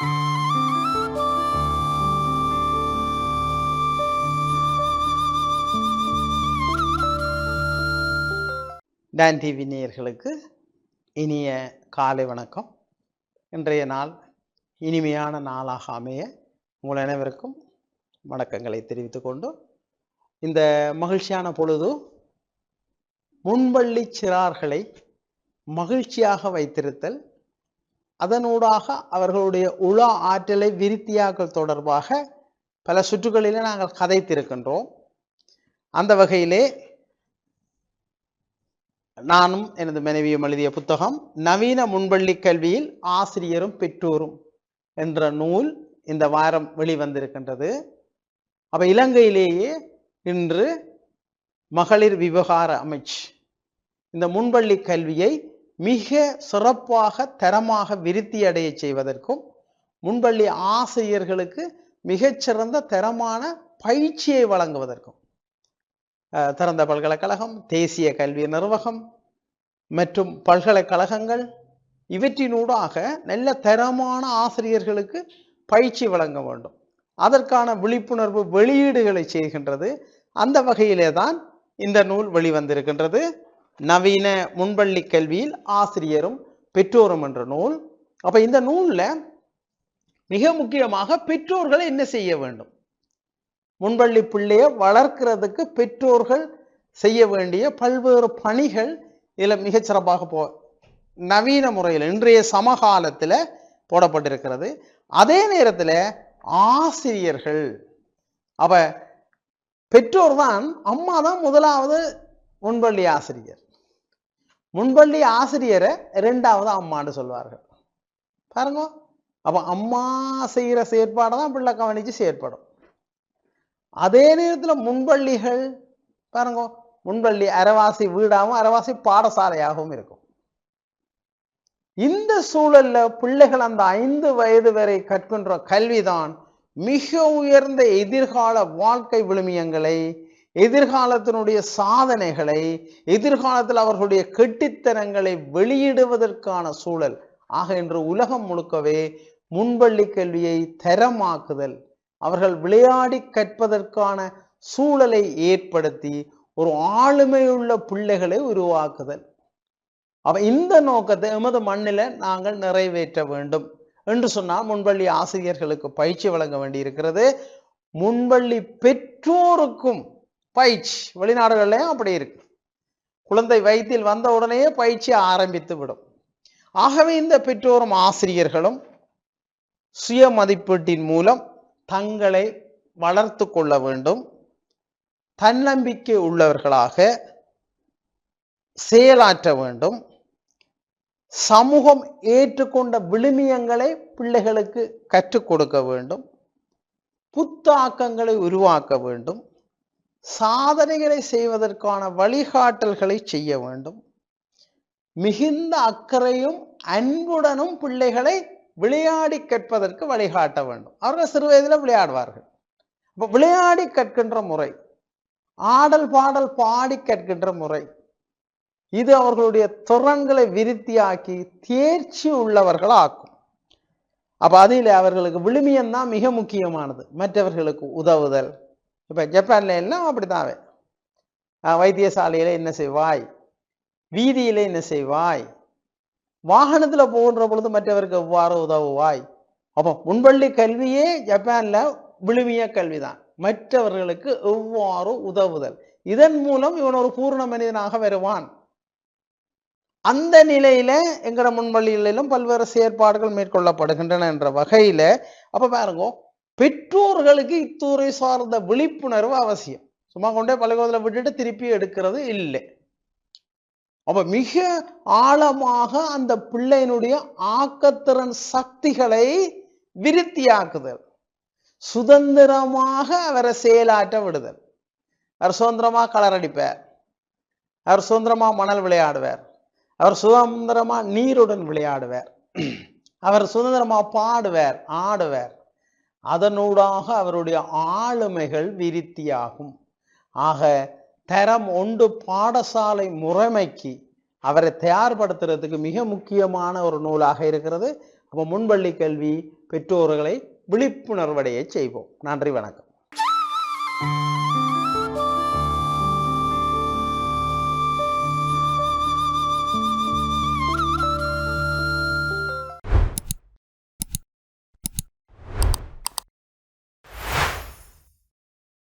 Don TV நேயர்களுக்கு இனிய காலை வணக்கம். இன்றைய நாள் இனிமையான நாளாக அமைய உங்கள் அனைவருக்கும் வணக்கங்களை தெரிவித்துக் கொண்டு இந்த மகிழ்ச்சியான பொழுது முன்பள்ளி சிறார்களை மகிழ்ச்சியாக வைத்திருத்தல் அதனூடாக அவர்களுடைய உள ஆற்றலை விருத்தியாக்கல் தொடர்பாக பல சுற்றுகளிலே நாங்கள் கதைத்திருக்கின்றோம். அந்த வகையிலே நானும் எனது மனைவியும் எழுதிய புத்தகம் நவீன முன்பள்ளி கல்வியில் ஆசிரியரும் பெற்றோரும் என்ற நூல் இந்த வாரம் வெளிவந்திருக்கின்றது. அப்ப இலங்கையிலேயே இன்று மகளிர் விவகார அமைச்சு இந்த முன்பள்ளி கல்வியை மிக சிறப்பாக தரமாக விருத்தி அடைய செய்வதற்கும் முன்பள்ளி ஆசிரியர்களுக்கு மிகச்சிறந்த தரமான பயிற்சியை வழங்குவதற்கும் திறந்த பல்கலைக்கழகம் தேசிய கல்வி நிர்வாகம் மற்றும் பல்கலைக்கழகங்கள் இவற்றினூடாக நல்ல தரமான ஆசிரியர்களுக்கு பயிற்சி வழங்க வேண்டும். அதற்கான விழிப்புணர்வு வெளியீடுகளை செய்கின்றது. அந்த வகையிலே தான் இந்த நூல் வெளிவந்திருக்கின்றது. நவீன முன்பள்ளி கல்வியில் ஆசிரியரும் பெற்றோரும் என்ற நூல். அப்ப இந்த நூல்ல மிக முக்கியமாக பெற்றோர்கள் என்ன செய்ய வேண்டும்? முன்பள்ளி பிள்ளையை வளர்க்கிறதுக்கு பெற்றோர்கள் செய்ய வேண்டிய பல்வேறு பணிகள் இதில் மிகச்சிறப்பாக போ நவீன முறையில் இன்றைய சமகாலத்தில் போடப்பட்டிருக்கிறது. அதே நேரத்தில் ஆசிரியர்கள் அவ பெற்றோர் தான் அம்மா தான் முதலாவது முன்பள்ளி ஆசிரியர். முன்பள்ளி ஆசிரியரை இரண்டாவது அம்மான்னு சொல்வார்கள் பாருங்க. அப்ப அம்மா செய்கிற செயற்பாடை தான் பிள்ளை கவனிச்சு செயற்படும். அதே நேரத்தில் முன்பள்ளிகள் பாருங்க. முன்பள்ளி அரவாசி வீடாகவும் அரவாசி பாடசாலையாகவும் இருக்கும். இந்த சூழல்ல பிள்ளைகள் அந்த ஐந்து வயது வரை கற்கின்ற கல்விதான் மிக உயர்ந்த எதிர்கால வாழ்க்கை விழுமியங்களை எதிர்காலத்தினுடைய சாதனைகளை எதிர்காலத்தில் அவர்களுடைய கெட்டித்தனங்களை வெளியிடுவதற்கான சூழல். ஆக இன்று உலகம் முழுக்கவே முன்பள்ளி கல்வியை தரமாக்குதல் அவர்கள் விளையாடி கற்பதற்கான சூழலை ஏற்படுத்தி ஒரு ஆளுமையுள்ள பிள்ளைகளை உருவாக்குதல். அப்ப இந்த நோக்கத்தை எமது மண்ணில நாங்கள் நிறைவேற்ற வேண்டும் என்று சொன்னால் முன்பள்ளி ஆசிரியர்களுக்கு பயிற்சி வழங்க வேண்டியிருக்கிறது. முன்பள்ளி பெற்றோருக்கும் பயிற்சி. வெளிநாடுகள்லையும் அப்படி இருக்கு. குழந்தை வயிற்றில் வந்த உடனே பயிற்சி ஆரம்பித்து விடும். ஆகவே இந்த பெற்றோரும் ஆசிரியர்களும் சுய மதிப்பீட்டின் மூலம் தங்களை வளர்த்து கொள்ள வேண்டும். தன்னம்பிக்கை உள்ளவர்களாக செயலாற்ற வேண்டும். சமூகம் ஏற்றுக்கொண்ட விழுமியங்களை பிள்ளைகளுக்கு கற்றுக் கொடுக்க வேண்டும். புத்தாக்கங்களை உருவாக்க வேண்டும். சாதனைகளை செய்வதற்கான வழிகாட்டல்களை செய்ய வேண்டும். மிகுந்த அக்கறையும் அன்புடனும் பிள்ளைகளை விளையாடி கற்பதற்கு வழிகாட்ட வேண்டும். அவர்கள் சிறு வயதில் விளையாடுவார்கள். அப்ப விளையாடி கற்கின்ற முறை ஆடல் பாடல் பாடி கற்கின்ற முறை இது அவர்களுடைய திறன்களை விருத்தியாக்கி தேர்ச்சி உள்ளவர்கள் ஆக்கும் அப்ப அதில் அவர்களுக்கு விழுமியம் தான் மிக முக்கியமானது. மற்றவர்களுக்கு உதவுதல் இப்ப ஜப்பான்ல எல்லாம் அப்படித்தாவே அஹ் வைத்தியசாலையில என்ன செய்வாய்? வீதியில என்ன செய்வாய்? வாகனத்துல போகின்ற பொழுது மற்றவருக்கு எவ்வாறு உதவுவாய்? அப்போ முன்பள்ளி கல்வியே ஜப்பான்ல விழுமிய கல்விதான். மற்றவர்களுக்கு எவ்வாறு உதவுதல்? இதன் மூலம் இவன் ஒரு பூர்ண மனிதனாக வருவான். அந்த நிலையில எங்கட முன்பள்ளிகளிலும் பல்வேறு செயற்பாடுகள் மேற்கொள்ளப்படுகின்றன என்ற வகையில அப்ப பாருங்க பெற்றோர்களுக்கு இத்துறை சார்ந்த விழிப்புணர்வு அவசியம். சும்மா கொண்டே பள்ளிக்கூடத்தில் விட்டுட்டு திருப்பி எடுக்கிறது இல்லை. அப்ப மிக ஆழமாக அந்த பிள்ளையினுடைய ஆக்கத்திறன் சக்திகளை விருத்தியாக்குதல். சுதந்திரமாக அவரை செயலாற்ற விடுதல். அவர் சுதந்திரமா கலர் அடிப்பார். அவர் சுதந்திரமா மணல் விளையாடுவார். அவர் சுதந்திரமா நீருடன் விளையாடுவார். அவர் சுதந்திரமா பாடுவார் ஆடுவார். அதனூடாக அவருடைய ஆளுமைகள் விருத்தியாகும். ஆக தரம் ஒன்று பாடசாலை முறைமைக்கு அவரை தயார்படுத்துறதுக்கு மிக முக்கியமான ஒரு நூலாக இருக்கிறது. அப்போ முன்பள்ளி கல்வி பெற்றோர்களை விழிப்புணர்வடைய செய்வோம். நன்றி வணக்கம்.